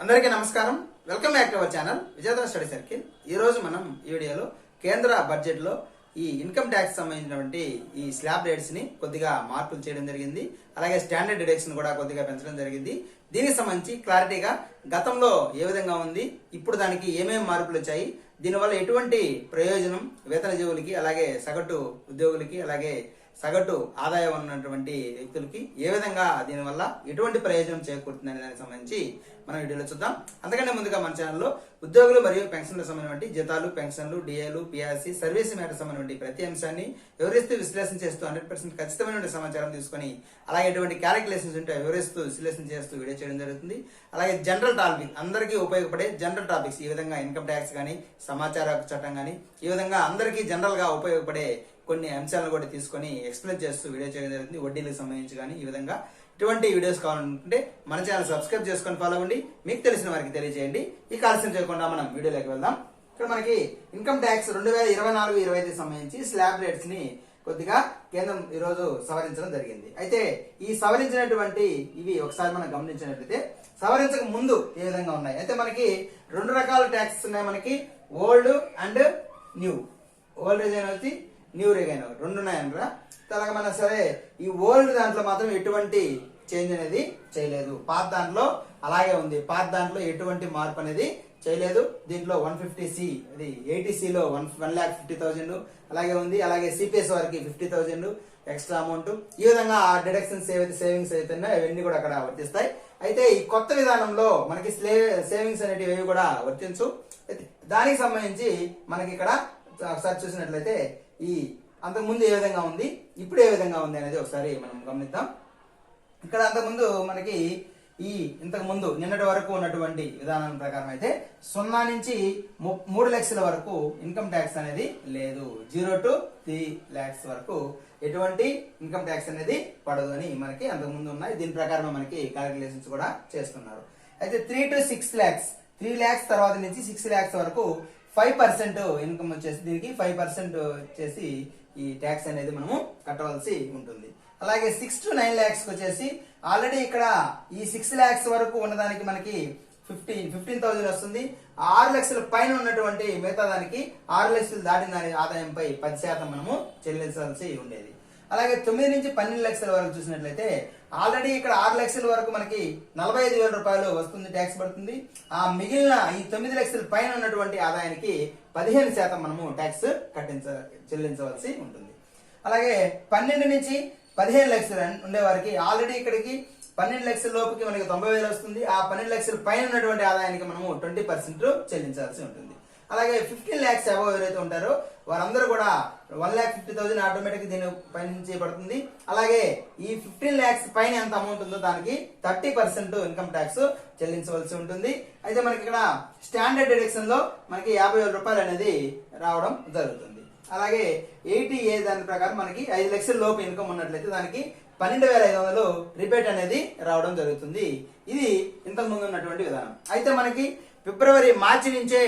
అందరికీ నమస్కారం. Welcome back to our channel Vijetha study circle ఈరోజు మనం ఈ వీడియోలో కేంద్ర బడ్జెట్లో ఈ ఇన్కమ్ ట్యాక్స్ సంబంధించినటువంటి ఈ స్లాబ్ రేట్స్ని కొద్దిగా మార్పులు చేయడం జరిగింది. అలాగే స్టాండర్డ్ డిడక్షన్ కూడా కొద్దిగా పెంచడం జరిగింది. దీనికి సంబంధించి క్లారిటీగా గతంలో ఏ విధంగా ఉంది ఇప్పుడు దానికి ఏమేమి మార్పులు వచ్చాయి దీనివల్ల ఎటువంటి ప్రయోజనం వేతన జీవులకి అలాగే సగటు ఉద్యోగులకి అలాగే సగటు ఆదాయం ఉన్నటువంటి వ్యక్తులకి ఏ విధంగా దీనివల్ల ఎటువంటి ప్రయోజనం చేకూరుతుంది అనే దానికి సంబంధించి మనం వీడియోలో చూద్దాం. అంతకంటే ముందుగా మన ఛానల్లో ఉద్యోగులు మరియు పెన్షన్లకు సంబంధించిన జీతాలు పెన్షన్లు డిఏలు పిఆర్సీ సర్వీస్ మ్యాటర్ సంబంధించిన ప్రతి అంశాన్ని వివరిస్తూ విశ్లేషణ చేస్తూ హండ్రెడ్ పర్సెంట్ ఖచ్చితమైన సమాచారం తీసుకొని అలాగే ఎటువంటి క్యాలిక్యులేషన్స్ ఉంటే వివరిస్తూ విశ్లేషణ చేస్తూ వీడియో చేయడం జరుగుతుంది. అలాగే జనరల్ టాపిక్ అందరికీ ఉపయోగపడే జనరల్ టాపిక్స్ ఈ విధంగా ఇన్కమ్ ట్యాక్స్ కానీ సమాచార చట్టం కానీ ఈ విధంగా అందరికీ జనరల్గా ఉపయోగపడే కొన్ని అంశాలను కూడా తీసుకొని ఎక్స్ప్లెయిన్ చేస్తూ వీడియో చేయడం జరుగుతుంది వడ్డీలకు సంబంధించి కానీ ఈ విధంగా ఇటువంటి వీడియోస్ కావాలనుకుంటే మన ఛానల్ సబ్స్క్రైబ్ చేసుకొని ఫాలో అవ్వండి. మీకు తెలిసిన వారికి తెలియజేయండి. ఈ కాల్సిన చేయకుండా మనం వీడియోలోకి వెళ్దాం. ఇక్కడ మనకి ఇన్కమ్ ట్యాక్స్ రెండు వేల ఇరవై నాలుగు ఇరవై ఐదు సంబంధించి స్లాబ్ రేట్స్ని కొద్దిగా కేంద్రం ఈరోజు సవరించడం జరిగింది. అయితే ఈ సవరించినటువంటి ఇవి ఒకసారి మనం గమనించినట్లయితే సవరించక ముందు ఏ విధంగా ఉన్నాయి? అయితే మనకి రెండు రకాల ట్యాక్స్ ఉన్నాయి మనకి old and new old age వచ్చి న్యూ రిజైన్ రెండు ఉన్నాయనరా తర్వాత మన సరే ఈ ఓల్డ్ దాంట్లో మాత్రం ఎటువంటి చేంజ్ అనేది చేయలేదు. పాత దాంట్లో అలాగే ఉంది. పాత దాంట్లో ఎటువంటి మార్పు అనేది చేయలేదు. దీంట్లో వన్ ఫిఫ్టీ సి అది ఎయిటీ సిలో one one lakh fifty thousand. అలాగే ఉంది. అలాగే సిపిఎస్ వారికి ఫిఫ్టీ థౌజండ్ ఎక్స్ట్రా అమౌంట్. ఈ విధంగా ఆ డిడక్షన్స్ ఏవైతే సేవింగ్స్ అయితే అవన్నీ కూడా అక్కడ వర్తిస్తాయి. అయితే ఈ కొత్త విధానంలో మనకి సేవింగ్స్ అనేటివి ఏవి కూడా వర్తించు అయితే దానికి సంబంధించి మనకి ఇక్కడ ఒకసారి చూసినట్లయితే ఈ అంతకుముందు ఏ విధంగా ఉంది ఇప్పుడు ఏ విధంగా ఉంది అనేది ఒకసారి మనం గమనిద్దాం. ఇక్కడ అంతకుముందు మనకి ఈ ఇంతకు ముందు నిన్నటి వరకు ఉన్నటువంటి విధానం ప్రకారం అయితే సున్నా నుంచి ము- మూడు లక్షల వరకు ఇన్కమ్ ట్యాక్స్ అనేది లేదు. జీరో టు త్రీ ల్యాక్స్ వరకు ఎటువంటి ఇన్కమ్ ట్యాక్స్ అనేది పడదు అని మనకి అంతకుముందు ఉన్నాయి. దీని ప్రకారం మనకి క్యాలిక్యులేషన్స్ కూడా చేస్తున్నారు. అయితే three to six lakhs three lakhs తర్వాత నుంచి సిక్స్ ల్యాక్స్ వరకు ఫైవ్ పర్సెంట్ ఇన్కమ్ వచ్చేసి దీనికి ఫైవ్ పర్సెంట్ వచ్చేసి ఈ ట్యాక్స్ అనేది మనము కట్టవలసి ఉంటుంది. అలాగే సిక్స్ టు నైన్ ల్యాక్స్ వచ్చేసి ఆల్రెడీ ఇక్కడ ఈ సిక్స్ ల్యాక్స్ వరకు ఉన్నదానికి మనకి ఫిఫ్టీన్ ఫిఫ్టీన్ థౌసండ్ వస్తుంది. ఆరు లక్షల పైన ఉన్నటువంటి మిగతా దానికి ఆరు లక్షలు దాటిన దాని ఆదాయంపై పది శాతం మనము చెల్లించాల్సి ఉండేది. అలాగే తొమ్మిది నుంచి పన్నెండు లక్షల వరకు చూసినట్లయితే ఆల్రెడీ ఇక్కడ ఆరు లక్షల వరకు మనకి నలభై ఐదు వేల రూపాయలు వస్తుంది ట్యాక్స్ పడుతుంది. ఆ మిగిలిన ఈ తొమ్మిది లక్షల పైన ఉన్నటువంటి ఆదాయానికి పదిహేను శాతం మనము ట్యాక్స్ కట్టించ చెల్లించవలసి ఉంటుంది. అలాగే పన్నెండు నుంచి పదిహేను లక్షలు ఉండే వారికి ఆల్రెడీ ఇక్కడికి పన్నెండు లక్షల లోపుకి మనకి తొంభై వేలు వస్తుంది. ఆ పన్నెండు లక్షల పైన ఉన్నటువంటి ఆదాయానికి మనము ట్వంటీ పర్సెంట్ చెల్లించాల్సి ఉంటుంది. అలాగే ఫిఫ్టీన్ ల్యాక్స్ అబవ్ ఎవరైతే ఉంటారో వారందరూ కూడా one lakh fifty thousand automatic దీని పైన చేయబడుతుంది అలాగే ఈ ఫిఫ్టీన్ ల్యాక్స్ పైన ఎంత అమౌంట్ ఉందో దానికి థర్టీ పర్సెంట్ ఇన్కమ్ ట్యాక్స్ చెల్లించవలసి ఉంటుంది. అయితే మనకి ఇక్కడ స్టాండర్డ్ డిడక్షన్లో మనకి యాభై వేల రూపాయలు అనేది రావడం జరుగుతుంది. అలాగే ఎయిటీ ఏ దాని ప్రకారం మనకి ఐదు లక్షల లోపు ఇన్కమ్ ఉన్నట్లయితే దానికి పన్నెండు వేల ఐదు వందలు రిపేట్ అనేది రావడం జరుగుతుంది. ఇది ఇంతకు ముందు ఉన్నటువంటి విధానం. అయితే మనకి ఫిబ్రవరి మార్చి నుంచే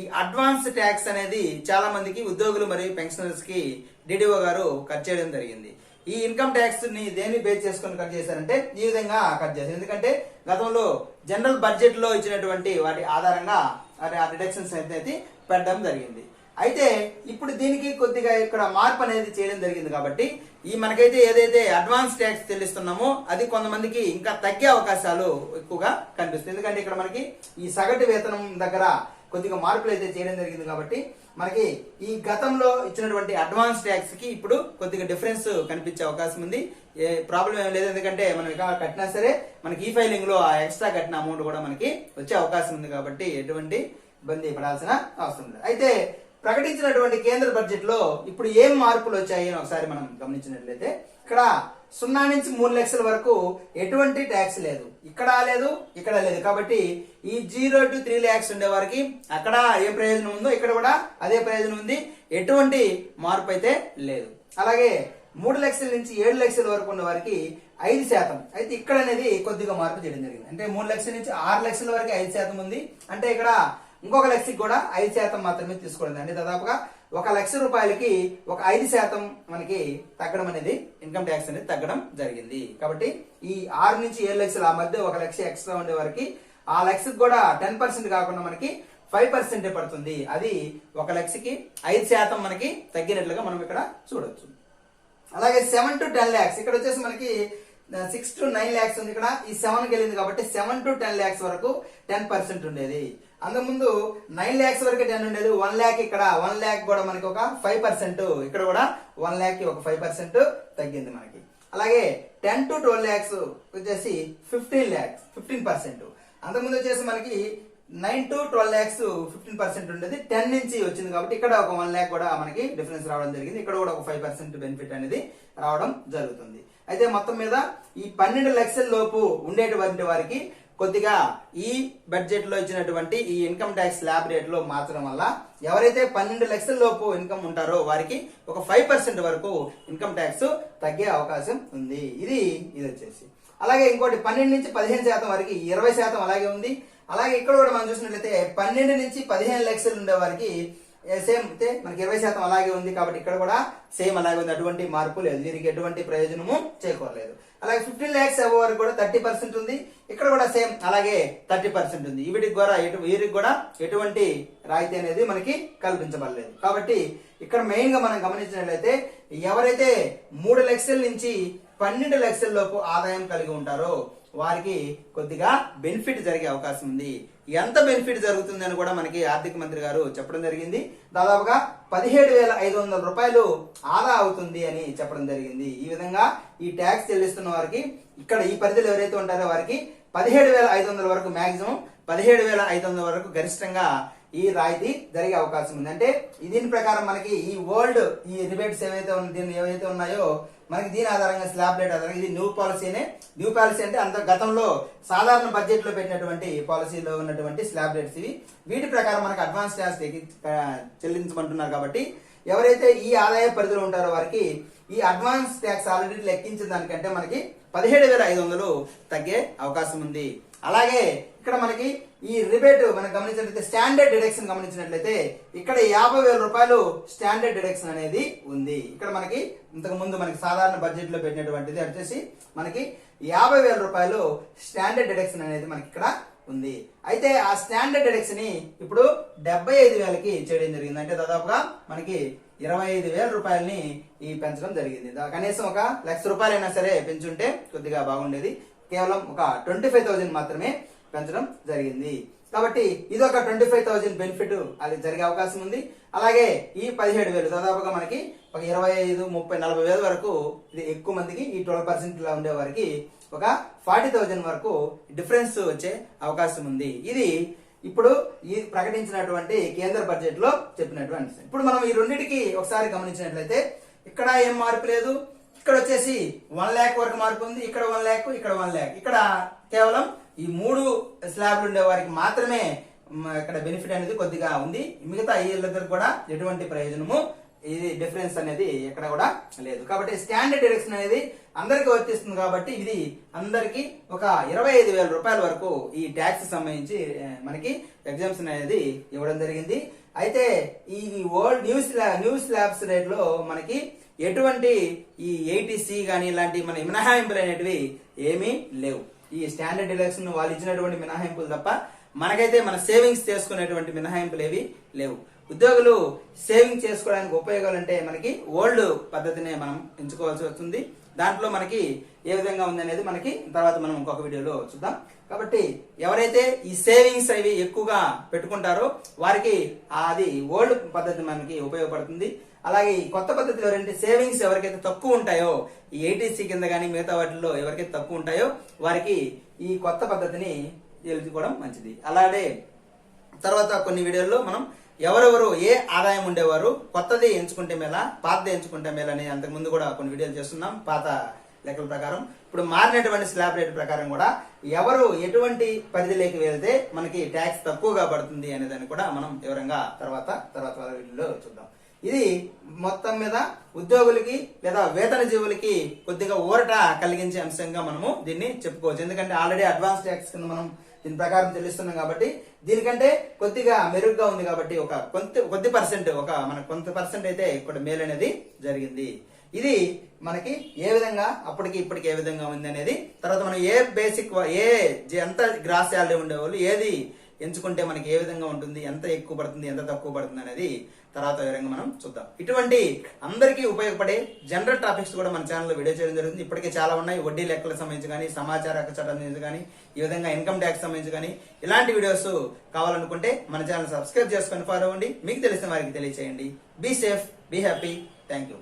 ఈ అడ్వాన్స్ ట్యాక్స్ అనేది చాలా మందికి ఉద్యోగులు మరియు పెన్షనర్స్కి డిడిఓ గారు కట్ చేయడం జరిగింది. ఈ ఇన్కమ్ ట్యాక్స్ని దేన్ని బేస్ చేసుకొని కట్ చేశారంటే ఈ విధంగా కట్ చేశారు. ఎందుకంటే గతంలో జనరల్ బడ్జెట్లో ఇచ్చినటువంటి వాటి ఆధారంగా ఆ డిడక్షన్స్ అయితే పెట్టడం జరిగింది. అయితే ఇప్పుడు దీనికి కొద్దిగా ఇక్కడ మార్పు అనేది చేయడం జరిగింది కాబట్టి ఈ మనకైతే ఏదైతే అడ్వాన్స్ ట్యాక్స్ చెల్లిస్తున్నామో అది కొంతమందికి ఇంకా తగ్గే అవకాశాలు ఎక్కువగా కనిపిస్తుంది. ఎందుకంటే ఇక్కడ మనకి ఈ సగటు వేతనం దగ్గర కొద్దిగా మార్పులు అయితే చేయడం జరిగింది కాబట్టి మనకి ఈ గతంలో ఇచ్చినటువంటి అడ్వాన్స్ ట్యాక్స్కి ఇప్పుడు కొద్దిగా డిఫరెన్స్ కనిపించే అవకాశం ఉంది. ఏ ప్రాబ్లం ఏం లేదు. ఎందుకంటే మనం ఇక కట్టినా సరే మనకి ఈ ఫైలింగ్లో ఆ ఎక్స్ట్రా కట్టిన అమౌంట్ కూడా మనకి వచ్చే అవకాశం ఉంది కాబట్టి ఎటువంటి ఇబ్బంది పడాల్సిన అవసరం లేదు. అయితే ప్రకటించినటువంటి కేంద్ర బడ్జెట్లో ఇప్పుడు ఏం మార్పులు వచ్చాయి అని ఒకసారి మనం గమనించినట్లయితే ఇక్కడ సున్నా నుంచి మూడు లక్షల వరకు ఎటువంటి ట్యాక్స్ లేదు. ఇక్కడ లేదు ఇక్కడ లేదు. కాబట్టి ఈ జీరో టు త్రీ ల్యాక్స్ ఉండే వారికి అక్కడ ఏ ప్రయోజనం ఉందో ఇక్కడ కూడా అదే ప్రయోజనం ఉంది. ఎటువంటి మార్పు అయితే లేదు. అలాగే మూడు లక్షల నుంచి ఏడు లక్షల వరకు ఉన్న వారికి ఐదు శాతం. అయితే ఇక్కడ అనేది కొద్దిగా మార్పు చేయడం జరిగింది. అంటే మూడు లక్షల నుంచి ఆరు లక్షల వరకు ఐదు శాతం ఉంది. అంటే ఇక్కడ ఇంకొక లక్షకి కూడా ఐదు శాతం మాత్రమే తీసుకోవడం అండి దాదాపుగా ఒక లక్ష రూపాయలకి ఒక ఐదు శాతం మనకి తగ్గడం అనేది ఇన్కమ్ ట్యాక్స్ అనేది తగ్గడం జరిగింది. కాబట్టి ఈ ఆరు నుంచి ఏడు లక్షల ఆ మధ్య ఒక లక్ష ఎక్స్ట్రా ఉండే వరకు ఆ లక్షకి కూడా టెన్ పర్సెంట్ కాకుండా మనకి ఫైవ్ పర్సెంటే పడుతుంది. అది ఒక లక్షకి ఐదు శాతం మనకి తగ్గినట్లుగా మనం ఇక్కడ చూడొచ్చు. అలాగే సెవెన్ టు టెన్ ల్యాక్స్. ఇక్కడ వచ్చేసి మనకి సిక్స్ టు నైన్ ల్యాక్స్ ఉంది ఇక్కడ. ఈ సెవెన్ వెళ్ళింది కాబట్టి సెవెన్ టు టెన్ ల్యాక్స్ వరకు టెన్ పర్సెంట్ ఉండేది. అంతకుముందు నైన్ ల్యాక్స్ వరకు టెన్ ఉండేది. వన్ ల్యాక్ ఇక్కడ వన్ ల్యాక్ కూడా మనకి ఒక ఫైవ్ పర్సెంట్ ఇక్కడ కూడా వన్ ల్యాక్ ఒక ఫైవ్ పర్సెంట్ తగ్గింది మనకి. అలాగే టెన్ టు ట్వెల్వ్ ల్యాక్స్ వచ్చేసి ఫిఫ్టీన్ ల్యాక్స్ ఫిఫ్టీన్ పర్సెంట్ అంతకుముందు వచ్చేసి మనకి nine to twelve lakhs fifteen percent ఉండేది. టెన్ నుంచి వచ్చింది కాబట్టి ఇక్కడ ఒక వన్ ల్యాక్ కూడా మనకి డిఫరెన్స్ రావడం జరిగింది. ఇక్కడ కూడా ఒక ఫైవ్ పర్సెంట్ బెనిఫిట్ అనేది రావడం జరుగుతుంది. అయితే మొత్తం మీద ఈ పన్నెండు లక్షల లోపు ఉండేటువంటి వారికి కొద్దిగా ఈ బడ్జెట్లో ఇచ్చినటువంటి ఈ ఇన్కమ్ ట్యాక్స్ ల్యాబ్ రేట్లో మార్చడం వల్ల ఎవరైతే పన్నెండు లక్షల లోపు ఇన్కమ్ ఉంటారో వారికి ఒక ఫైవ్ పర్సెంట్ వరకు ఇన్కమ్ ట్యాక్స్ తగ్గే అవకాశం ఉంది. ఇది ఇది వచ్చేసి. అలాగే ఇంకోటి పన్నెండు నుంచి పదిహేను శాతం వరకు ఇరవై శాతం అలాగే ఉంది. అలాగే ఇక్కడ కూడా మనం చూసినట్లయితే పన్నెండు నుంచి పదిహేను లక్షలు ఉండే వారికి సేమ్ అయితే మనకి ఇరవై శాతం అలాగే ఉంది కాబట్టి ఇక్కడ కూడా సేమ్ అలాగే ఉంది. అటువంటి మార్పు లేదు. దీనికి ఎటువంటి ప్రయోజనము చేకూరలేదు. అలాగే ఫిఫ్టీన్ ల్యాక్స్ అవ్వ వరకు కూడా థర్టీ పర్సెంట్ ఉంది. ఇక్కడ కూడా సేమ్ అలాగే థర్టీ పర్సెంట్ ఉంది. వీటికి కూడా ఎటు వీరికి కూడా ఎటువంటి రాయితీ అనేది మనకి కల్పించబడలేదు. కాబట్టి ఇక్కడ మెయిన్గా మనం గమనించినట్లయితే ఎవరైతే మూడు లక్షల నుంచి పన్నెండు లక్షల లోపు ఆదాయం కలిగి ఉంటారో వారికి కొద్దిగా బెనిఫిట్ జరిగే అవకాశం ఉంది. ఎంత బెనిఫిట్ జరుగుతుందని కూడా మనకి ఆర్థిక మంత్రి గారు చెప్పడం జరిగింది. దాదాపుగా పదిహేడు వేల ఐదు వందల రూపాయలు ఆదా అవుతుంది అని చెప్పడం జరిగింది. ఈ విధంగా ఈ ట్యాక్స్ చెల్లిస్తున్న వారికి ఇక్కడ ఈ పరిధిలో ఎవరైతే ఉంటారో వారికి పదిహేడు వేల ఐదు వందల వరకు మాక్సిమం పదిహేడు వేల ఐదు వందల వరకు గరిష్టంగా ఈ రాయితీ జరిగే అవకాశం ఉంది. అంటే దీని ప్రకారం మనకి ఈ వరల్డ్ ఈ రిబేట్స్ ఏవైతే దీని ఏవైతే ఉన్నాయో మనకి దీని ఆధారంగా స్లాబ్ రేట్ ఆధారంగా ఇది న్యూ పాలసీనే న్యూ పాలసీ అంటే అంత గతంలో సాధారణ బడ్జెట్లో పెట్టినటువంటి పాలసీలో ఉన్నటువంటి స్లాబ్ రేట్స్ ఇవి. వీటి ప్రకారం మనకు అడ్వాన్స్ ట్యాక్స్ చెల్లించమంటున్నారు కాబట్టి ఎవరైతే ఈ ఆదాయ పరిధిలో ఉంటారో వారికి ఈ అడ్వాన్స్ ట్యాక్స్ ఆల్రెడీ లెక్కించిన దానికంటే మనకి పదిహేడు వేల ఐదు వందలు తగ్గే అవకాశం ఉంది. అలాగే ఇక్కడ మనకి ఈ రిబేట్ మనం గమనించినట్లయితే స్టాండర్డ్ డిడక్షన్ గమనించినట్లయితే ఇక్కడ యాభై వేల రూపాయలు స్టాండర్డ్ డిడక్షన్ అనేది ఉంది. ఇక్కడ మనకి ఇంతకు ముందు మనకి సాధారణ బడ్జెట్లో పెట్టినటువంటిది వచ్చేసి మనకి యాభై వేల రూపాయలు స్టాండర్డ్ డిడక్షన్ అనేది మనకి ఇక్కడ ఉంది. అయితే ఆ స్టాండర్డ్ ఎడెక్స్ని ఇప్పుడు డెబ్బై ఐదు వేలకి చేయడం జరిగింది. అంటే దాదాపుగా మనకి ఇరవై ఐదు వేల రూపాయలని ఈ పెంచడం జరిగింది. దా- కనీసం ఒక లక్ష రూపాయలైనా సరే పెంచుంటే కొద్దిగా బాగుండేది. కేవలం ఒక ట్వంటీ ఫైవ్ థౌసండ్ మాత్రమే పెంచడం జరిగింది. కాబట్టి ఇది ఒక ట్వంటీ ఫైవ్ థౌసండ్ బెనిఫిట్ అది జరిగే అవకాశం ఉంది. అలాగే ఈ పదిహేడు వేలు దాదాపుగా మనకి ఒక ఇరవై ఐదు ముప్పై నలభై వేల వరకు ఇది ఎక్కువ మందికి ఈ ట్వెల్వ్ పర్సెంట్ లా ఉండే వారికి ఒక ఫార్టీ థౌజండ్ వరకు డిఫరెన్స్ వచ్చే అవకాశం ఉంది. ఇది ఇప్పుడు ఈ ప్రకటించినటువంటి కేంద్ర బడ్జెట్లో చెప్పినటువంటి ఇప్పుడు మనం ఈ రెండింటికి ఒకసారి గమనించినట్లయితే ఇక్కడ ఏం మార్పు లేదు. ఇక్కడ వచ్చేసి వన్ ల్యాక్ వరకు మార్పు ఉంది. ఇక్కడ వన్ ల్యాక్ ఇక్కడ వన్ ల్యాక్ ఇక్కడ కేవలం ఈ మూడు స్లాబ్లు ఉండే వారికి మాత్రమే ఇక్కడ బెనిఫిట్ అనేది కొద్దిగా ఉంది. మిగతా వీళ్ళందరూ కూడా ఎటువంటి ప్రయోజనము? ఇది డిఫరెన్స్ అనేది ఎక్కడ కూడా లేదు. కాబట్టి స్టాండర్డ్ డిడక్షన్ అనేది అందరికి వర్తిస్తుంది కాబట్టి ఇది అందరికి ఒక ఇరవై ఐదు వేల రూపాయల వరకు ఈ ట్యాక్స్ సంబంధించి మనకి ఎగ్జామ్స్ అనేది ఇవ్వడం జరిగింది. అయితే ఈ వరల్డ్ న్యూస్ న్యూస్ ల్యాబ్స్ రేట్లో మనకి ఎటువంటి ఈ ఎయిటీసీ కానీ ఇలాంటి మన మినహాయింపులు అనేటివి ఏమీ లేవు. ఈ స్టాండర్డ్ డిడక్షన్ వాళ్ళు ఇచ్చినటువంటి మినహాయింపులు తప్ప మనకైతే మన సేవింగ్స్ చేసుకునేటువంటి మినహాయింపులు ఏవి లేవు. ఉద్యోగులు సేవింగ్ చేసుకోవడానికి ఉపయోగాలు అంటే మనకి ఓల్డ్ పద్ధతినే మనం ఎంచుకోవాల్సి వస్తుంది. దాంట్లో మనకి ఏ విధంగా ఉంది అనేది మనకి తర్వాత మనం ఇంకొక వీడియోలో చూద్దాం. కాబట్టి ఎవరైతే ఈ సేవింగ్స్ అవి ఎక్కువగా పెట్టుకుంటారో వారికి అది ఓల్డ్ పద్ధతి మనకి ఉపయోగపడుతుంది. అలాగే ఈ కొత్త పద్ధతిలో ఎవరంటే సేవింగ్స్ ఎవరికైతే తక్కువ ఉంటాయో ఈ ఏటీసీ కింద కానీ మిగతా వాటిల్లో ఎవరికైతే తక్కువ ఉంటాయో వారికి ఈ కొత్త పద్ధతిని తెలుసుకోవడం మంచిది. అలాగే తర్వాత కొన్ని వీడియోల్లో మనం ఎవరెవరు ఏ ఆదాయం ఉండేవారు కొత్తది ఎంచుకుంటే మేలా పాతది ఎంచుకుంటే మేలా అని అంతకు ముందు కూడా కొన్ని వీడియోలు చేస్తున్నాం పాత లెక్కల ప్రకారం. ఇప్పుడు మారినటువంటి స్లాబ్ రేట్ ప్రకారం కూడా ఎవరు ఎటువంటి పరిధిలోకి వెళ్తే మనకి ట్యాక్స్ తక్కువగా పడుతుంది అనే దాన్ని కూడా మనం వివరంగా తర్వాత తర్వాత వీడియోలో చూద్దాం. ఇది మొత్తం మీద ఉద్యోగులకి లేదా వేతన జీవులకి కొద్దిగా ఊరట కలిగించే అంశంగా మనము దీన్ని చెప్పుకోవచ్చు. ఎందుకంటే ఆల్రెడీ అడ్వాన్స్ ట్యాక్స్ కింద మనం దీని ప్రకారం చెల్లిస్తున్నాం కాబట్టి దీనికంటే కొద్దిగా మెరుగ్గా ఉంది కాబట్టి ఒక కొంత కొద్ది పర్సెంట్ ఒక మన కొంత పర్సెంట్ అయితే ఇక్కడ మేలు అనేది జరిగింది. ఇది మనకి ఏ విధంగా అప్పటికి ఇప్పటికి ఏ విధంగా ఉంది అనేది తర్వాత మనం ఏ బేసిక్ ఏ ఎంత గ్రాస్ శాలరీ ఉండేవాళ్ళు ఏది ఎంచుకుంటే మనకి ఏ విధంగా ఉంటుంది ఎంత ఎక్కువ పడుతుంది ఎంత తక్కువ పడుతుంది అనేది తర్వాత వివరంగా మనం చూద్దాం. ఇటువంటి అందరికీ ఉపయోగపడే జనరల్ టాపిక్స్ కూడా మన ఛానల్లో వీడియో చేయడం జరుగుతుంది. ఇప్పటికే చాలా ఉన్నాయి. వడ్డీ లెక్కలకు సంబంధించి కానీ సమాచార చట్టం సంబంధించి కానీ ఈ విధంగా ఇన్కమ్ ట్యాక్స్ సంబంధించి కానీ ఇలాంటి వీడియోస్ కావాలనుకుంటే మన ఛానల్ సబ్స్క్రైబ్ చేసుకొని ఫాలో అవ్వండి. మీకు తెలిసిన వారికి తెలియచేయండి. Be safe be happy thank you